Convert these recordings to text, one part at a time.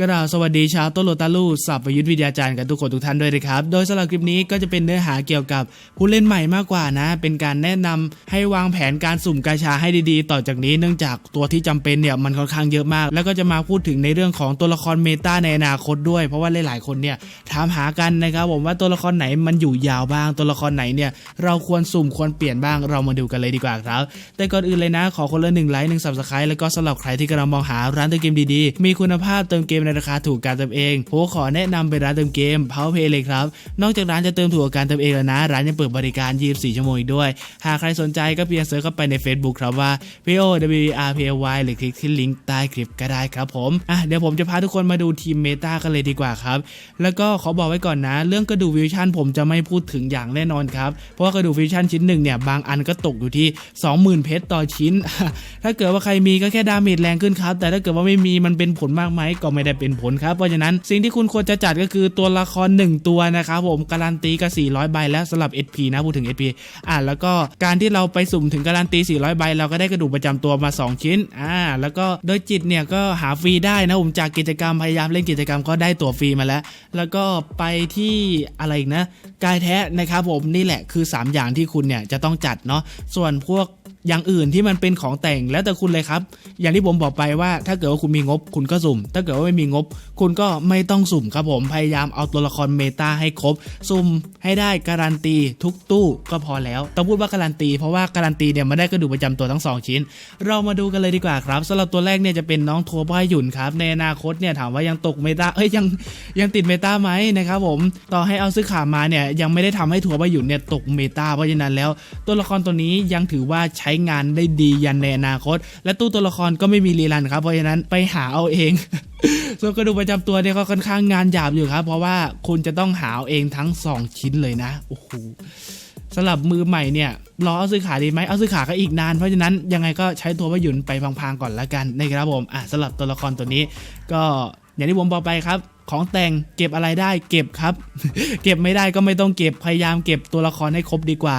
กระดาสวัสดีชาวต้นโลตาลูสับประยุทธ์วิทยาจารย์กันทุกคนทุกท่านด้วยนะครับ โดยสำหรับคลิปนี้ก็จะเป็นเนื้อหาเกี่ยวกับผู้เล่นใหม่มากกว่านะ เป็นการแนะนำให้วางแผนการสุ่มกาชาให้ดีๆ ต่อจากนี้เนื่องจากตัวที่จำเป็นเนี่ยมันค่อนข้างเยอะมาก แล้วก็จะมาพูดถึงในเรื่องของตัวละครเมตาในอนาคตด้วย เพราะว่าหลายๆคนเนี่ยถามหากันนะครับผมว่าตัวละครไหนมันอยู่ยาวบ้าง ตัวละครไหนเนี่ยเราควรสุ่มควรเปลี่ยนบ้างเรามาดูกันเลยดีกว่าครับ แต่ก่อนอื่นเลยนะ ขอคนละหนึ่งไลค์หนึ่งสับสไครต์แล้วก็สำหรับใครที่กำลังมองหาร้านเติมเกมดีๆมีคุณภาพเติมเกมในราคาถูกการเติมเองผมขอแนะนำเป็นร้านเติมเกม Power Play เลยครับ นอกจากร้านจะเติมถูกกับการเติมเองแล้วนะ ร้านยังเปิดบริการ 24 ชั่วโมงอีกด้วย หากใครสนใจก็เพียงเซิร์ชเข้าไปใน Facebook ครับว่า p o w r p y หรือคลิกที่ลิงก์ใต้คลิปก็ได้ครับผมอะเดี๋ยวผมจะพาทุกคนมาดูทีมเมตากันเลยดีกว่าครับ แล้วก็ขอบอกไว้ก่อนนะ เรื่องกระดูกวิวชั่นผมจะไม่พูดถึงอย่างแน่นอนครับ เพราะว่ากระดูกวิวชั่นชิ้นหนึ่งเนี่ยบางอันก็ตกอยู่ที่ 20,000 เพชรต่อชิ้น ถ้าเกิดว่าใครมีก็แค่ดาเมจแรงขึ้นครับ แต่ถ้าเกิดว่าไม่มีมันเป็นผลมากไหมก็ไม่ได้เป็นผลครับ เพราะฉะนั้นสิ่งที่คุณควรจะจัดก็คือตัวละคร 1 ตัวนะครับผมการันตีกับ400 ใบแล้วสำหรับ SP นะพูดถึง SP อ่าแล้วก็การที่เราไปสุ่มถึงการันตี 400 ใบ เราก็ได้กระดูกประจำตัวมา 2 ชิ้นอ่าแล้วก็โดยจิตเนี่ยก็หาฟรีได้นะผมจากกิจกรรมพยายามเล่นกิจกรรมก็ได้ตั๋วฟรีมาแล้ว แล้วก็ไปที่อะไรอีกนะกายแท้นะครับผมนี่แหละคือ 3 อย่างที่คุณเนี่ยจะต้องจัดเนาะส่วนพวก อย่างอื่นที่มันเป็นของแต่งแล้วแต่คุณเลยครับ อย่างที่ผมบอกไปว่า ถ้าเกิดว่าคุณมีงบคุณก็สุ่ม ถ้าเกิดว่าไม่มีงบ คุณก็ไม่ต้องสุ่มครับผมพยายามเอาตัวละครเมตาให้ครบ สุ่มให้ได้การันตีทุกตู้ก็พอแล้วต้องพูดว่าการันตีเพราะว่าการันตีเนี่ยมันได้กระดูกประจำตัวทั้ง 2 ชิ้น เรามาดูกันเลยดีกว่าครับสำหรับตัวแรกเนี่ยจะเป็นน้องทัวบ้าหยุ่นครับในอนาคตเนี่ยถามว่ายังตกเมตาเอ้ยยังยังติดเมตาไหมนะครับผมต่อให้เอาซื้อขามาเนี่ยยังไม่ได้ทำให้ทัวบ้าหยุ่นเนี่ยตกเมตาเพราะฉะนั้นแล้ว ตัวละครตัวนี้ยังถือว่าใช้ช้งานได้ดียันในอนาคต และตู้ตัวละครก็ไม่มีรีรันครับเพราะฉะนั้นไปหาเอาเองส่วนกระดูกประจำตัวเนี่ยก็ค่อนข้างงานหยาบอยู่ครับ เพราะว่าคุณจะต้องหาเอาเองทั้ง 2 ชิ้นเลยนะโอ้โหสำหรับมือใหม่เนี่ยรอเอาซื้อขาดีไหมเอาซื้อขาก็อีกนานเพราะฉะนั้นยังไงก็ใช้ตัวพยุนไปพังๆก่อนละกันนะครับผมอะสำหรับตัวละครตัวนี้ ก็อย่างที่ผมบอกไปครับ ของแต่งเก็บอะไรได้เก็บครับ เก็บไม่ได้ก็ไม่ต้องเก็บพยายามเก็บตัวละครให้ครบดีกว่า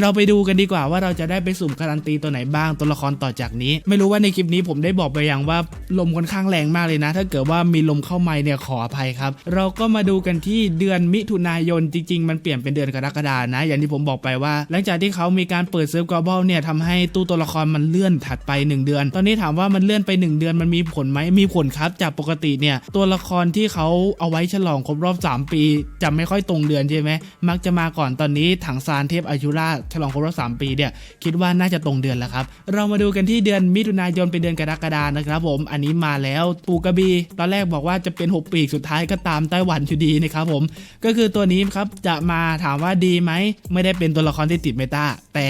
เราไปดูกันดีกว่าว่าเราจะได้ไปสุ่มการันตีตัวไหนบ้างตัวละครต่อจากนี้ ไม่รู้ว่าในคลิปนี้ผมได้บอกไปอย่างว่าลมค่อนข้างแรงมากเลยนะ ถ้าเกิดว่ามีลมเข้ามาเนี่ยขออภัยครับ เราก็มาดูกันที่เดือนมิถุนายนจริง ๆ มันเปลี่ยนเป็นเดือนกรกฎานะ อย่างที่ผมบอกไปว่า หลังจากที่เขามีการเปิดเซิร์ฟกลอบอลเนี่ยทำให้ตู้ตัวละครมันเลื่อนถัดไป 1 เดือน ตอนนี้ถามว่ามันเลื่อนไป 1 เดือนมันมีผลไหมมีผลครับ จากปกติเนี่ยตัวละครที่เขาเอาไว้ฉลองครบรอบ 3 ปีจะไม่ค่อยตรงเดือนใช่ไหมมักจะมาก่อนตอนนี้ถังซานเทพอายุราฉลองครบรอบ 3 ปีเนี่ยคิดว่าน่าจะตรงเดือนแล้วครับ เรามาดูกันที่เดือนมิถุนายนเป็นเดือนกรกฎานะครับผมอันนี้มาแล้วปูกระบีตอนแรกบอกว่าจะเป็น 6 ปีกสุดท้ายก็ตามไต้หวันอยู่ดีนะครับผมก็คือตัวนี้ครับจะมาถามว่าดีไหมไม่ได้เป็นตัวละครที่ติดเมตาแต่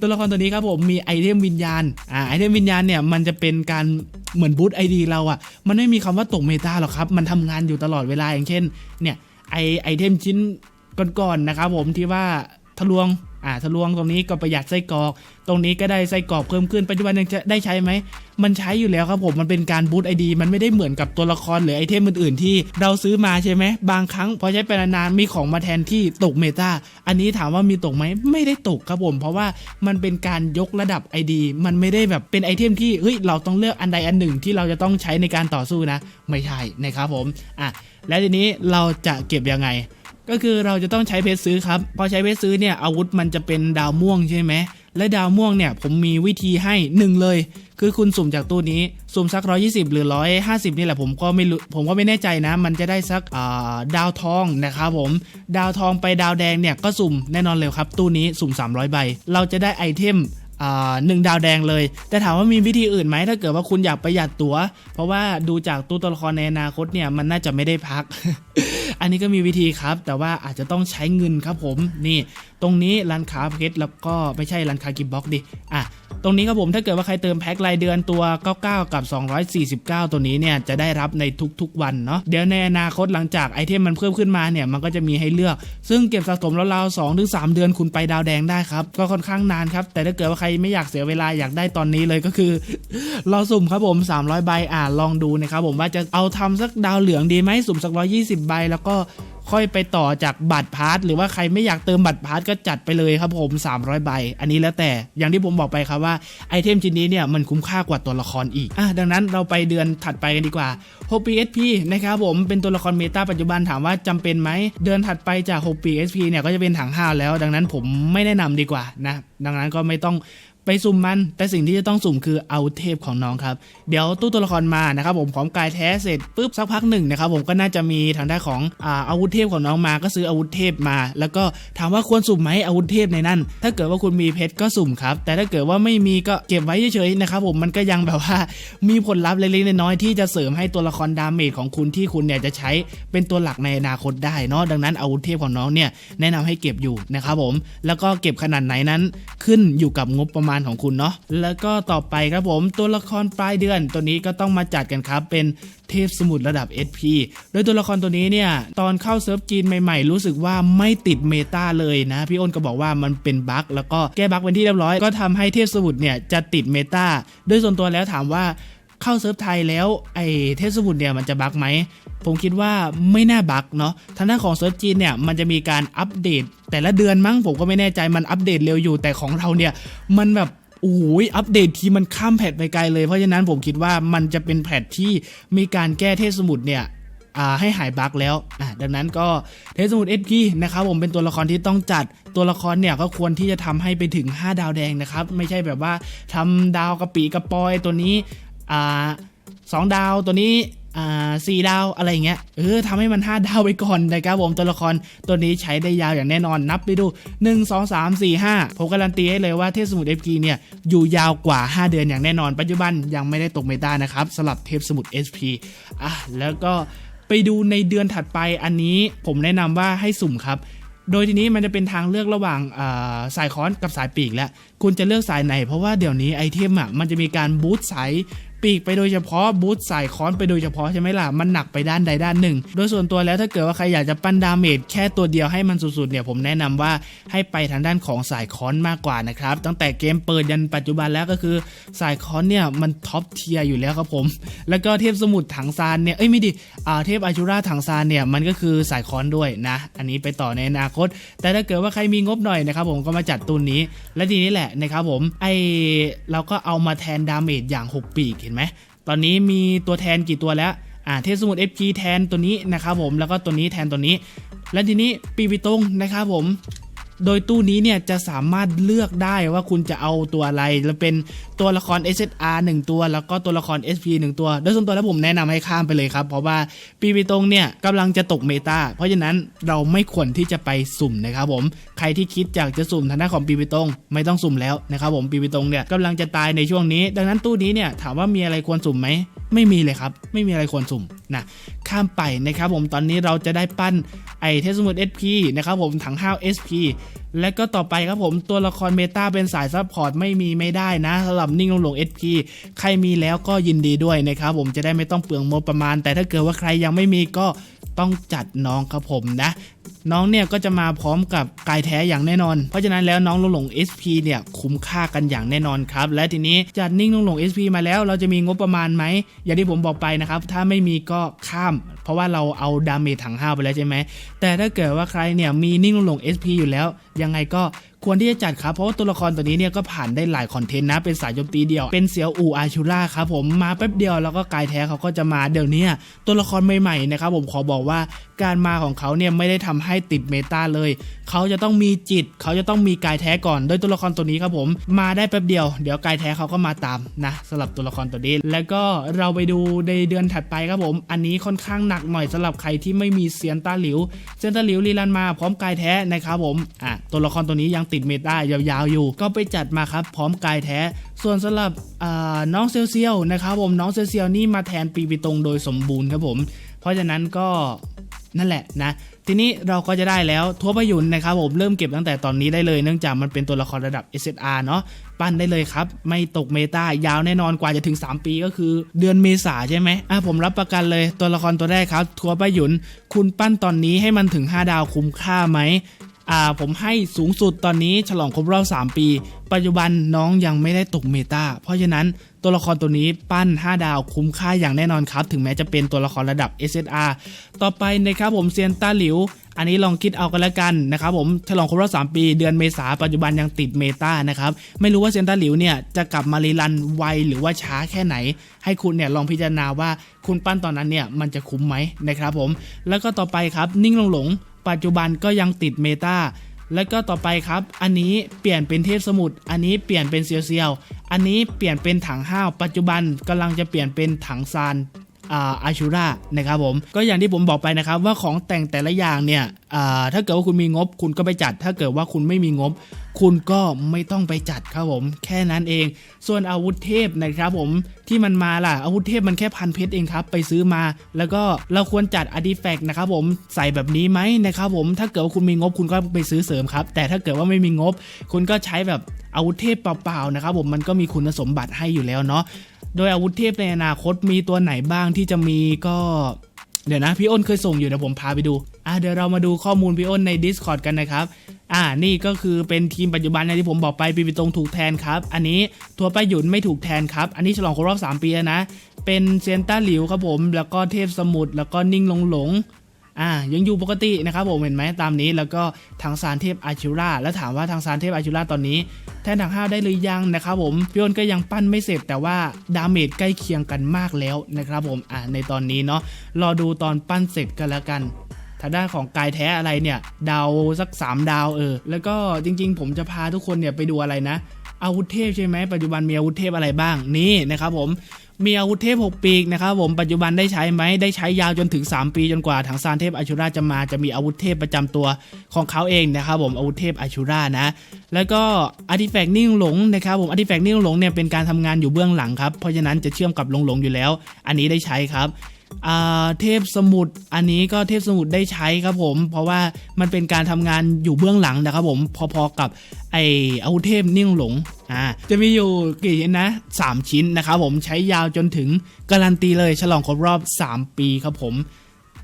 ตัวละครตัวนี้ครับผมมีไอเทมวิญญาณอ่าไอเทมวิญญาณเนี่ยมันจะเป็นการเหมือนบูตไอดีเราอะ่ะมันไม่มีคำว่าตกเมตาหรอกครับ มันทำงานอยู่ตลอดเวลาอย่างเช่นเนี่ยไอไอเทมชิ้นก่อนๆนะครับผมที่ว่าทะลวง อ่าทะลวงตรงนี้ก็ประหยัดไส้กรอก ตรงนี้ก็ได้ไส้กรอกเพิ่มขึ้นปัจจุบันยังจะได้ใช้ไหม มันใช้อยู่แล้วครับผมมันเป็นการบูตไอดีมันไม่ได้เหมือนกับตัวละครหรือไอเทมอื่นๆ ที่เราซื้อมาใช่ไหมบางครั้งพอใช้ไปนานๆมีของมาแทนที่ตกเมตาอันนี้ถามว่ามีตกไหมไม่ได้ตกครับผม เพราะว่ามันเป็นการยกระดับไอดีมันไม่ได้แบบเป็นไอเทมที่เฮ้ยเราต้องเลือกอันใดอันหนึ่งที่เราจะต้องใช้ในการต่อสู้นะ ไม่ใช่นะครับผมอะแล้วทีนี้เราจะเก็บยังไง ก็คือเราจะต้องใช้เพชรซื้อครับ พอใช้เพชรซื้อเนี่ยอาวุธมันจะเป็นดาวม่วงใช่ไหม และดาวม่วงเนี่ยผมมีวิธีให้หนึ่งเลย คือคุณสุ่มจากตู้นี้ สุ่มสัก 120 หรือ 150 นี่แหละผมก็ไม่รู้ผมก็ไม่แน่ใจนะ มันจะได้สักาดาวทองนะครับผม ดาวทองไปดาวแดงเนี่ยก็สุ่มแน่นอนเลยครับ ตู้นี้สุ่ม 300 ใบ เราจะได้ไอเทมหนึ่งดาวแดงเลย แต่ถามว่ามีวิธีอื่นไหมถ้าเกิดว่าคุณอยากประหยัดตัว๋ว เพราะว่าดูจากตู้ตัวละครในอนาคตเนี่ยมันน่าจะไม่ได้พัก อันนี้ก็มีวิธีครับ แต่ว่าอาจจะต้องใช้เงินครับผมนี่ ตรงนี้ร้านค้าเพชรแล้วก็ไม่ใช่ร้านค้ากิฟบ็อกดิอะตรงนี้ครับผมถ้าเกิดว่าใครเติมแพ็ครายเดือนตัว 99 กับ 249 ตัวนี้เนี่ยจะได้รับในทุกๆวันเนาะเดี๋ยวในอนาคตหลังจากไอเทมมันเพิ่มขึ้นมาเนี่ยมันก็จะมีให้เลือก ซึ่งเก็บสะสมราวๆ2ถึง3เดือนคุณไปดาวแดงได้ครับก็ค่อนข้างนานครับแต่ถ้าเกิดว่าใครไม่อยากเสียเวลาอยากได้ตอนนี้เลยก็คือรอสุ่มครับผม 300 ใบอ่าลองดูนะครับผมว่าจะเอาทำสักดาวเหลืองดีไหมสุ่มสัก 120 ใบแล้วก็ ค่อยไปต่อจากบัตรพาร์ทหรือว่าใครไม่อยากเติมบัตรพาร์ทก็จัดไปเลยครับผม 300 ใบ อันนี้แล้วแต่อย่างที่ผมบอกไปครับว่าไอเทมชิ้นนี้เนี่ยมันคุ้มค่ากว่าตัวละครอีกอะดังนั้นเราไปเดือนถัดไปกันดีกว่า 6PSP นะครับผมเป็นตัวละครเมตาปัจจุบันถามว่าจำเป็นไหมเดือนถัดไปจาก 6PSP เนี่ยก็จะเป็นถังห้าแล้ว ดังนั้นผมไม่แนะนำดีกว่านะดังนั้นก็ไม่ต้อง ไปสุ่มมัน แต่สิ่งที่จะต้องสุ่มคือเอาเทพของน้องครับ เดี๋ยวตู้ตัวละครมานะครับผมพร้อมกายแท้เสร็จปุ๊บสักพักหนึ่งนะครับผมก็น่าจะมีทางด้านของอาอาวุธเทพของน้องมาก็ซื้ออาวุธเทพมา แล้วก็ถามว่าควรสุ่มไหมอาวุธเทพในนั้น ถ้าเกิดว่าคุณมีเพชรก็สุ่มครับ แต่ถ้าเกิดว่าไม่มีก็เก็บไว้เฉยๆนะครับผมมันก็ยังแบบว่ามีผลลัพธ์เล็กๆน้อยๆที่จะเสริมให้ตัวละครดาเมจของคุณที่คุณเนี่ยจะใช้เป็นตัวหลักในอนาคตได้เนาะดังนั้นอาวุธเทพของน้องเนี่ยแนะนำให้เก็บอยู่นะครับผมแล้วก็เก็บขนาดไหนนั้นขึ้นอยู่กับงบประมาณของคุณเนาะแล้วก็ต่อไปครับผมตัวละครปลายเดือนตัวนี้ก็ต้องมาจัดกันครับเป็นเทพสมุดระดับ SP โดยตัวละครตัวนี้เนี่ยตอนเข้าเซิร์ฟจีนใหม่ๆ รู้สึกว่าไม่ติดเมตาเลยนะ พี่อ้นก็บอกว่ามันเป็นบั๊กแล้วก็แก้บั๊กเป็นที่เรียบร้อยก็ทำให้เทพสมุดเนี่ยจะติดเมตาโดยส่วนตัวแล้วถามว่า เข้าเซิร์ฟไทยแล้วไอ้เทสมุทรเนี่ยมันจะบั๊กไหมผมคิดว่าไม่น่าบั๊กเนาะทางด้านของเซิร์ฟจีนเนี่ยมันจะมีการอัปเดต แต่ละเดือนมั้งผมก็ไม่แน่ใจมันอัปเดตเร็วอยู่แต่ของเราเนี่ยมันแบบโอ้ยอัปเดตทีมันข้ามแพทไปไกลเลยเพราะฉะนั้นผมคิดว่ามันจะเป็นแพทที่มีการแก้เทสมุทรเนี่ยอ่าให้หายบั๊กแล้วดังนั้นก็เทสมุทรเอพีนะครับผมเป็นตัวละครที่ต้องจัดตัวละครเนี่ยก็ควรที่จะทำให้ไปถึง 5 ดาวแดงนะครับ ไม่ใช่แบบว่าทำดาวกระปีกระปอยตัวนี้ อ่าสองดาวตัวนี้อ่าสี่ดาวอะไรเงี้ยเออทำให้มัน 5 ดาวไปก่อนนะครับผมตัวละครตัวนี้ใช้ได้ยาวอย่างแน่นอนนับไปดู 1 2 3 4 5 ผมการันตีให้เลยว่าเทพสมุทร FP เนี่ย อยู่ยาวกว่า 5 เดือนอย่างแน่นอน ปัจจุบันยังไม่ได้ตกเมตานะครับสำหรับเทพสมุทร SP อะแล้วก็ไปดูในเดือนถัดไปอันนี้ผมแนะนำว่าให้สุ่มครับโดยทีนี้มันจะเป็นทางเลือกระหว่างาสายค้อนกับสายปีกแล้ว คุณจะเลือกสายไหน เพราะว่าเดี๋ยวนี้ไอเทมอะมันจะมีการบูตสาย ปีกไปโดยเฉพาะบูตสายค้อนไปโดยเฉพาะใช่ไหมล่ะมันหนักไปด้านใดด้านหนึ่ง โดยส่วนตัวแล้วถ้าเกิดว่าใครอยากจะปั้นดาเมจแค่ตัวเดียวให้มันสุดๆเนี่ยผมแนะนำว่าให้ไปทางด้านของสายค้อนมากกว่านะครับตั้งแต่เกมเปิดยันปัจจุบันแล้วก็คือสายค้อนเนี่ยมันท็อปเทียร์อยู่แล้วครับผม แล้วก็เทพสมุทรถังซานเนี่ยเอ้ยไม่ดิอ่าเทพอาชูราถังซานเนี่ยมันก็คือสายค้อนด้วยนะ อันนี้ไปต่อในอนาคต แต่ถ้าเกิดว่าใครมีงบหน่อยนะครับผมก็มาจัดตูนนี้ และทีนี้แหละนะครับผมไอเราก็เอามาแทนดาเมจอย่าง 6 ปีกเห็นไหมตอนนี้มีตัวแทนกี่ตัวแล้วอ่าเทสมุด FG แทนตัวนี้นะครับผมแล้วก็ตัวนี้แทนตัวนี้ และทีนี้ปีวิตงนะครับผม โดยตู้นี้เนี่ยจะสามารถเลือกได้ว่าคุณจะเอาตัวอะไรแล้วเป็นตัวละคร SSR 1 ตัว แล้วก็ตัวละคร SP 1 ตัว โดยส่วนตัวแล้วผมแนะนำให้ข้ามไปเลยครับ เพราะว่าปีวิตงเนี่ยกำลังจะตกเมตาเพราะฉะนั้นเราไม่ควรที่จะไปสุ่มนะครับผมใครที่คิดอยากจะสุ่มทางด้านของปีวิตงไม่ต้องสุ่มแล้วนะครับผมปีวิตงเนี่ยกำลังจะตายในช่วงนี้ ดังนั้นตู้นี้เนี่ยถามว่ามีอะไรควรสุ่มไหม ไม่มีเลยครับ ไม่มีอะไรควรสุ่มนะข้ามไปนะครับผมตอนนี้เราจะได้ปั้นไอเทสมุด SP นะครับผมถังห้าว SP และก็ต่อไปครับผมตัวละครเมตาเป็นสายซัพพอร์ตไม่มีไม่ได้นะสำหรับนิ่งลงหลง SP ใครมีแล้วก็ยินดีด้วยนะครับผมจะได้ไม่ต้องเปลืองงบประมาณ แต่ถ้าเกิดว่าใครยังไม่มีก็ต้องจัดน้องครับผมนะ น้องเนี่ยก็จะมาพร้อมกับกายแท้อย่างแน่นอน เพราะฉะนั้นแล้วน้องลงหลง SP เนี่ยคุ้มค่ากันอย่างแน่นอนครับ และทีนี้จัดนิ่งลงหลง SP มาแล้วเราจะมีงบประมาณไหมอย่างที่ผมบอกไปนะครับถ้าไม่มีก็ข้าม เพราะว่าเราเอาดาเมจถังห้าไปแล้วใช่ไหมแต่ถ้าเกิดว่าใครเนี่ยมีนิ่งลงหลง SP อยู่แล้ว ยังไงก็ ควรที่จะจัดครับเพราะว่าตัวละครตัวนี้เนี่ยก็ผ่านได้หลายคอนเทนต์นะเป็นสายโจมตีเดียวเป็นเซียวอูอาชูล่าครับผมมาแป๊บเดียวแล้วก็กายแท้เขาก็จะมาเดี๋ยวนี้ตัวละครใหม่ๆนะครับผมขอบอกว่าการมาของเขาเนี่ยไม่ได้ทำให้ติดเมตาเลย เขาจะต้องมีจิต เขาจะต้องมีกายแท้ก่อน โดยตัวละครตัวนี้ครับผม มาได้แป๊บเดียว เดี๋ยวกายแท้เขาก็มาตามนะสำหรับตัวละครตัวนี้ แล้วก็เราไปดูในเดือนถัดไปครับผม อันนี้ค่อนข้างหนักหน่อยสำหรับใครที่ไม่มีเซียนต้าหลิว เซียนต้าหลิวรีรันมาพร้อมกายแท้นะครับผม อะตัวละครตัวนี้ยังติดเมตายาวๆอยู่ ก็ไปจัดมาครับพร้อมกายแท้ ส่วนสำหรับน้องเซียวเซียวนะครับผมน้องเซียวเซียวนี่มาแทนปีปีตรงโดยสมบูรณ์ครับผม เพราะฉะนั้นก็นั่นแหละนะทีนี้เราก็จะได้แล้วทัวพยุนนะครับผมเริ่มเก็บตั้งแต่ตอนนี้ได้เลยเนื่องจากมันเป็นตัวละครระดับ SSR เนาะปั้นได้เลยครับ ไม่ตกเมตายาวแน่นอนกว่าจะถึง 3 ปีก็คือ เดือนเมษาใช่ไหมอะผมรับประกันเลยตัวละครตัวแรกครับ ทัวพยุนคุณปั้นตอนนี้ให้มันถึง 5 ดาวคุ้มค่าไหม อ่าผมให้สูงสุดตอนนี้ฉลองครบรอบ 3 ปี ปัจจุบันน้องยังไม่ได้ตกเมตาเพราะฉะนั้นตัวละครตัวนี้ปั้น 5 ดาวคุ้มค่าอย่างแน่นอนครับ ถึงแม้จะเป็นตัวละครระดับ SSR ต่อไปนะครับผมเซียนต้าหลิว อันนี้ลองคิดเอากันแล้วกันนะครับผมฉลองครบรอบ 3 ปีเดือนเมษาปัจจุบันยังติดเมตานะครับ ไม่รู้ว่าเซียนต้าหลิวเนี่ยจะกลับมารีรันไวหรือว่าช้าแค่ไหน ให้คุณเนี่ยลองพิจารณาว่าคุณปั้นตอนนั้นเนี่ยมันจะคุ้มไหมนะครับผมแล้วก็ต่อไปครับนิ่งหลงหลง ปัจจุบันก็ยังติดเมตาและก็ต่อไปครับ อันนี้เปลี่ยนเป็นเทพสมุทร อันนี้เปลี่ยนเป็นเซียวเซียว อันนี้เปลี่ยนเป็นถังห้าว ปัจจุบันกำลังจะเปลี่ยนเป็นถังซานอ่าอาชูรานะครับผม ก็อย่างที่ผมบอกไปนะครับว่าของแต่งแต่ละอย่างเนี่ยอ่าถ้าเกิดว่าคุณมีงบคุณก็ไปจัด ถ้าเกิดว่าคุณไม่มีงบ คุณก็ไม่ต้องไปจัดครับผม แค่นั้นเอง ส่วนอาวุธเทพนะครับผมที่มันมาล่ะ อาวุธเทพมันแค่พันเพชรเองครับไปซื้อมา แล้วก็เราควรจัดอาร์ติแฟกต์นะครับผมใส่แบบนี้ไหมนะครับผมถ้าเกิดว่าคุณมีงบคุณก็ไปซื้อเสริมครับ แต่ถ้าเกิดว่าไม่มีงบ คุณก็ใช้แบบอาวุธเทพเปล่าๆนะครับผมมันก็มีคุณสมบัติให้อยู่แล้วเนาะโดยอาวุธเทพในอนาคตมีตัวไหนบ้างที่จะมีก็ เดี๋ยวนะพี่อ้นเคยส่งอยู่เดี๋ยวผมพาไปดูอะเดี๋ยวเรามาดูข้อมูลพี่อ้นใน Discord กันนะครับอ่านี่ก็คือเป็นทีมปัจจุบันนะที่ผมบอกไปปีปิตรงถูกแทนครับ อันนี้ทัวร์ป้าหยุนไม่ถูกแทนครับ อันนี้ฉลองครบรอบ 3 ปีนะ เป็นเซนต้าหลิวครับผม แล้วก็เทพสมุทรแล้วก็นิ่งหลงหลง อ่ายังอยู่ปกตินะครับผมเห็นไหมตามนี้แล้วก็ทางซานเทพอาชิราแล้วถามว่าทางซานเทพอาชิราตอนนี้แทนทางห้าได้หรือยังนะครับผมพี่อ้นก็ยังปั้นไม่เสร็จแต่ว่าดาเมจใกล้เคียงกันมากแล้วนะครับผมอ่าในตอนนี้เนาะรอดูตอนปั้นเสร็จกันแล้วกันทางด้านของกายแท้อะไรเนี่ย ดาวสัก 3 ดาวเออ แล้วก็จริงๆ ผมจะพาทุกคนเนี่ยไปดูอะไรนะอาวุธเทพใช่ไหมปัจจุบันมีอาวุธเทพอะไรบ้างนี่นะครับผม มีอาวุธเทพ 6 ปีกนะครับผมปัจจุบันได้ใช้ไหมได้ใช้ยาวจนถึง 3 ปีจนกว่าทางซานเทพอาชูราจะมาจะมีอาวุธเทพประจำตัวของเขาเองนะครับผมอาวุธเทพอาชูรานะแล้วก็อาร์ติแฟกต์นิ่งหลงนะครับผมอาร์ติแฟกต์นิ่งหลงเนี่ยเป็นการทำงานอยู่เบื้องหลังครับเพราะฉะนั้นจะเชื่อมกับหลงหลงอยู่แล้ว อันนี้ได้ใช้ครับ เทพสมุดอันนี้ก็เทพสมุดได้ใช้ครับผม เพราะว่ามันเป็นการทำงานอยู่เบื้องหลังนะครับผมพอๆกับไออาวุธเทพนิ่งหลงอ่าจะมีอยู่กี่ชิ้นนะสามชิ้นนะครับผมใช้ยาวจนถึงการันตีเลยฉลองครบรอบ 3 ปีครับผม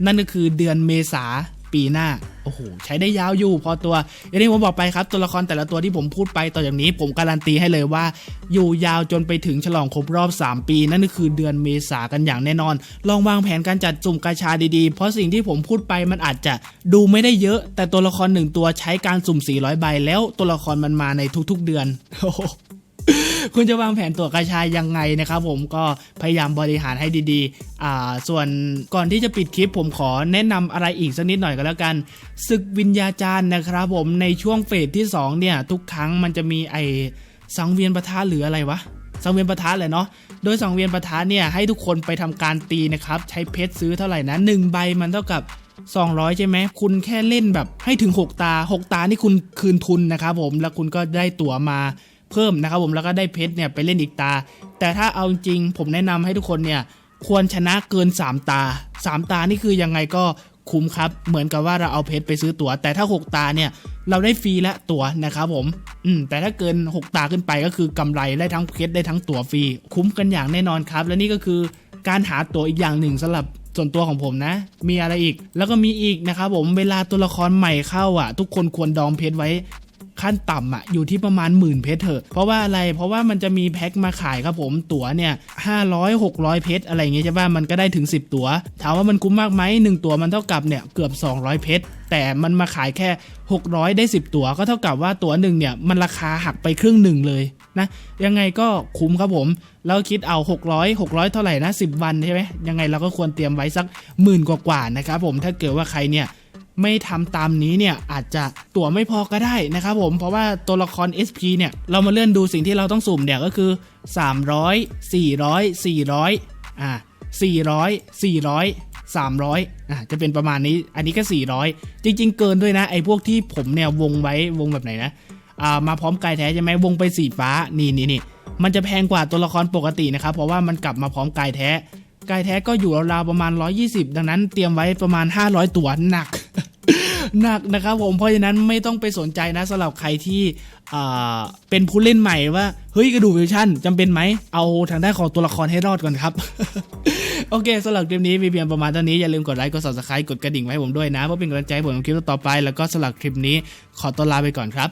นั่นก็คือเดือนเมษา ปีหน้า โอ้โห ใช้ได้ยาวอยู่พอตัวอย่างที่ผมบอกไปครับ ตัวละครแต่ละตัวที่ผมพูดไปต่อจากนี้ ผมการันตีให้เลยว่า อยู่ยาวจนไปถึงฉลองครบรอบ 3 ปี นั่นก็คือเดือนเมษากันอย่างแน่นอน ลองวางแผนการจัดสุ่มกาชาดีๆ เพราะสิ่งที่ผมพูดไปมันอาจจะดูไม่ได้เยอะ แต่ตัวละครหนึ่งตัวใช้การสุ่ม400ใบแล้วตัวละครมันมาในทุกๆเดือนโอ้โห คุณจะวางแผนตัวกระชายยังไงนะครับผมก็พยายามบริหารให้ดีๆอ่าส่วนก่อนที่จะปิดคลิปผมขอแนะนำอะไรอีกสักนิดหน่อยก็แล้วกันศึกวิญญาจารย์นะครับผมในช่วงเฟสที่2เนี่ยทุกครั้งมันจะมีไอสังเวียนประทะหรืออะไรวะสังเวียนประทะเลยเนาะ โดยสังเวียนประทะเนี่ยให้ทุกคนไปทำการตีนะครับ ใช้เพชรซื้อเท่าไหร่นะ1ใบมันเท่ากับ 200 ใช่ไหม คุณแค่เล่นแบบให้ถึง 6 ตา 6 ตานี่คุณคืนทุนนะครับผม แล้วคุณก็ได้ตั๋วมา เพิ่มนะครับผมแล้วก็ได้เพชรเนี่ยไปเล่นอีกตา แต่ถ้าเอาจริงผมแนะนำให้ทุกคนเนี่ยควรชนะเกิน 3 ตา 3 ตานี่คือยังไงก็คุ้มครับ เหมือนกับว่าเราเอาเพชรไปซื้อตั๋ว แต่ถ้า 6 ตาเนี่ยเราได้ฟรีละตั๋วนะครับผม อืมแต่ถ้าเกิน 6 ตาขึ้นไปก็คือกำไรได้ทั้งเพชรได้ทั้งตั๋วฟรี คุ้มกันอย่างแน่นอนครับ และนี่ก็คือการหาตั๋วอีกอย่างหนึ่งสำหรับส่วนตัวของผมนะ มีอะไรอีก แล้วก็มีอีกนะครับผม เวลาตัวละครใหม่เข้าอะ ทุกคนควรดองเพชรไว้ ขั้นต่ำอะอยู่ที่ประมาณหมื่นเพชรเถอะ เพราะว่าอะไรเพราะว่ามันจะมีแพ็คมาขายครับผมตั๋วเนี่ย500 600เพชรอะไรอย่างเงี้ยใช่ป่ะมันก็ได้ถึง 10 ตั๋วถามว่ามันคุ้มมากไหมหนึ่งตั๋วมันเท่ากับเนี่ยเกือบ 200 เพชรแต่มันมาขายแค่ 600 ได้ 10 ตั๋วก็เท่ากับว่าตั๋วหนึ่งเนี่ย มันราคาหักไปครึ่งหนึ่งเลยนะ ยังไงก็คุ้มครับผมแล้วคิดเอา 600 600 เท่าไหร่นะ 10 วันใช่ไหมยังไงเราก็ควรเตรียมไว้สักหมื่นกว่าๆนะครับผมถ้าเกิดว่าใครเนี่ย ไม่ทำตามนี้เนี่ยอาจจะตั๋วไม่พอก็ได้นะครับผมเพราะว่าตัวละคร SP เนี่ยเรามาเลื่อนดูสิ่งที่เราต้องสุ่มเนี่ยก็คือ 300 400 400อ่า400 400 300อ่าจะเป็นประมาณนี้อันนี้ก็ 400 จริง ๆ เกินด้วยนะ ไอ้พวกที่ผมเนี่ยวงไว้วงแบบไหนนะอ่ามาพร้อมกายแท้ใช่ไหมวงไปสีฟ้านี่นี่นี่มันจะแพงกว่าตัวละครปกตินะครับ เพราะว่ามันกลับมาพร้อมกายแท้ กายแท้ก็อยู่ราวๆประมาณ 120 ดังนั้นเตรียมไว้ประมาณ 500 ตั๋วหนัก หนักนะครับผมเพราะฉะนั้นไม่ต้องไปสนใจนะสำหรับใครที่เป็นผู้เล่นใหม่ว่า เฮ้ยกระดูกฟิวชั่นจำเป็นไหม เอาทางด้านของตัวละครให้รอดก่อนครับ โอเคสำหรับคลิปนี้มีเพียงประมาณเท่านี้ อย่าลืมกดไลค์ กด subscribe กดกระดิ่งไว้ให้ผมด้วยนะ เพื่อเป็นกำลังใจผมทำคลิปต่อไป แล้วก็สำหรับคลิปนี้ขอตัวลาไปก่อนครับ